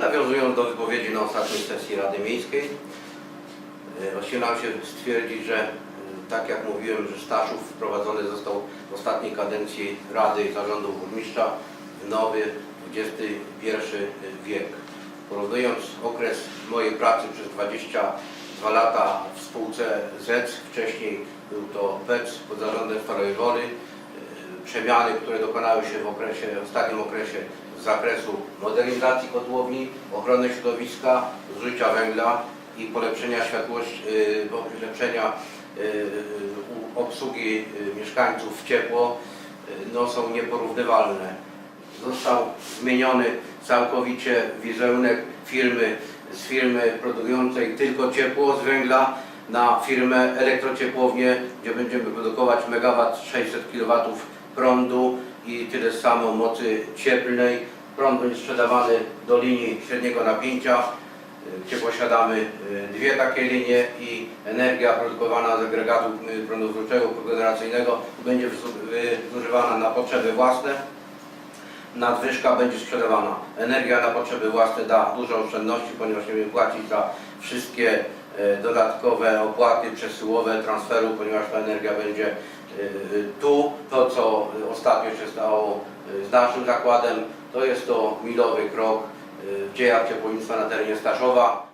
Nawiązując do wypowiedzi na ostatniej sesji Rady Miejskiej, e, ośmielam się stwierdzić, że e, tak jak mówiłem, że Staszów wprowadzony został w ostatniej kadencji Rady i Zarządu Burmistrza w nowy XXI wiek. Porównując okres mojej pracy przez 22 lata w spółce ZEC, wcześniej był to PEC pod zarządem Starej e, przemiany, które dokonały się w okresie, w ostatnim okresie z zakresu modernizacji kotłowni, ochrony środowiska, zużycia węgla i polepszenia światłości, y, polepszenia y, y, obsługi mieszkańców w ciepło, no, są nieporównywalne. Został zmieniony całkowicie wizerunek firmy z firmy produkującej tylko ciepło z węgla na firmę elektrociepłownię, gdzie będziemy produkować megawat 600 kW prądu i tyle samo mocy cieplnej. Prąd będzie sprzedawany do linii średniego napięcia, y, gdzie posiadamy y, dwie takie linie i energia produkowana z agregatu y, prądu wróżego kogeneracyjnego będzie zużywana na potrzeby własne nadwyżka będzie sprzedawana. Energia na potrzeby własne da dużo oszczędności, ponieważ nie będziemy płacić za wszystkie e, dodatkowe opłaty przesyłowe transferu, ponieważ ta energia będzie e, tu. To, co ostatnio się stało e, z naszym zakładem, to jest to milowy krok e, w dziejach ciepłownictwa na terenie Staszowa.